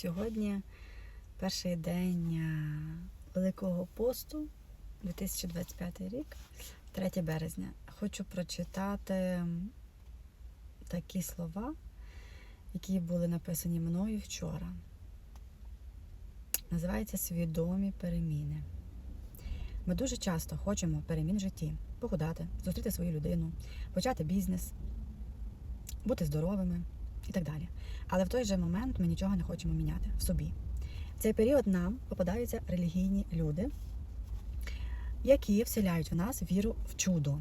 Сьогодні перший день е, Великого посту, 2025 рік, 3 березня. Хочу прочитати такі слова, які були написані мною вчора. Називається Свідомі переміни. Ми дуже часто хочемо перемін в житті, похудати, зустріти свою людину, почати бізнес, бути здоровими і так далі. Але в той же момент ми нічого не хочемо міняти в собі. В цей період нам попадаються релігійні люди, які вселяють в нас віру в чудо.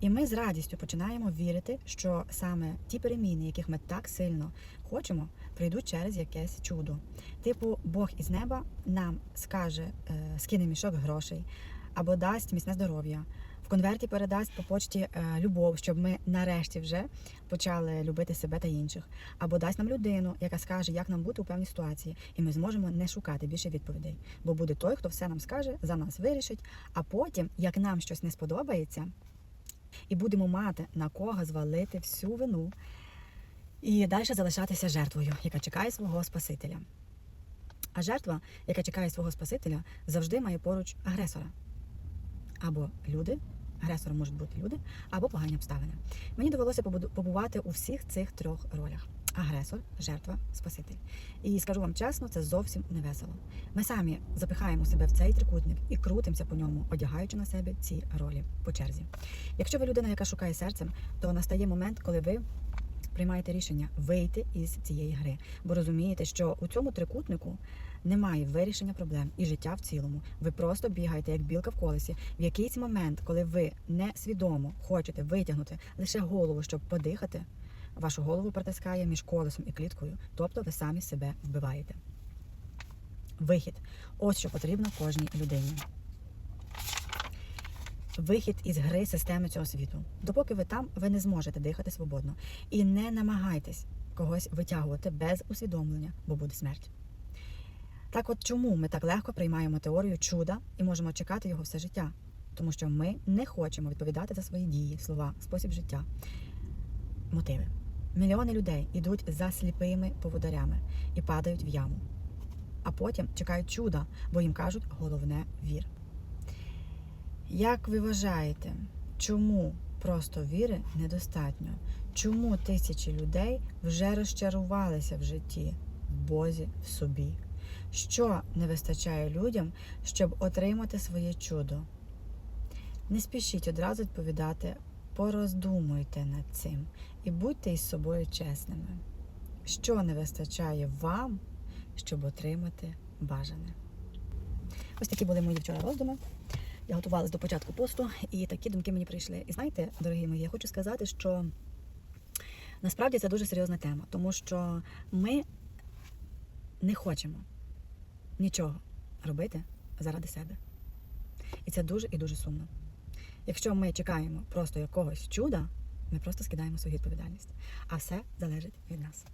І ми з радістю починаємо вірити, що саме ті переміни, яких ми так сильно хочемо, прийдуть через якесь чудо. Типу, Бог із неба нам скаже, е, скине мішок грошей або дасть міцне здоров'я. Конверті передасть по почті е, любов, щоб ми нарешті вже почали любити себе та інших, або дасть нам людину, яка скаже, як нам бути у певній ситуації, і ми зможемо не шукати більше відповідей. Бо буде той, хто все нам скаже, за нас вирішить. А потім, як нам щось не сподобається, і будемо мати на кого звалити всю вину і далі залишатися жертвою, яка чекає свого Спасителя. А жертва, яка чекає свого Спасителя, завжди має поруч агресора. Або люди, агресором можуть бути люди, або погані обставини. Мені довелося побувати у всіх цих трьох ролях: агресор, жертва, спаситель. І скажу вам чесно, це зовсім не весело. Ми самі запихаємо себе в цей трикутник і крутимося по ньому, одягаючи на себе ці ролі по черзі. Якщо ви людина, яка шукає серцем, то настає момент, коли ви приймаєте рішення вийти із цієї гри, бо розумієте, що у цьому трикутнику немає вирішення проблем і життя в цілому. Ви просто бігаєте як білка в колесі. В якийсь момент, коли ви несвідомо хочете витягнути лише голову, щоб подихати, вашу голову притискає між колесом і кліткою, тобто ви самі себе вбиваєте. Вихід ось що потрібно кожній людині. Вихід із гри системи цього світу. Допоки ви там, ви не зможете дихати свободно. І не намагайтесь когось витягувати без усвідомлення, бо буде смерть. Так от чому ми так легко приймаємо теорію чуда і можемо чекати його все життя? Тому що ми не хочемо відповідати за свої дії, слова, спосіб життя, мотиви. Мільйони людей йдуть за сліпими поводарями і падають в яму. А потім чекають чуда, бо їм кажуть головне вір. Як ви вважаєте, чому просто віри недостатньо? Чому тисячі людей вже розчарувалися в житті, в Бозі, в собі? Що не вистачає людям, щоб отримати своє чудо? Не спішіть одразу відповідати, пороздумуйте над цим і будьте із собою чесними. Що не вистачає вам, щоб отримати бажане? Ось такі були мої вчора роздуми. Я готувалась до початку посту, і такі думки мені прийшли. І знаєте, дорогі мої, я хочу сказати, що насправді це дуже серйозна тема, тому що ми не хочемо нічого робити заради себе. І це дуже і дуже сумно. Якщо ми чекаємо просто якогось чуда, ми просто скидаємо свою відповідальність. А все залежить від нас.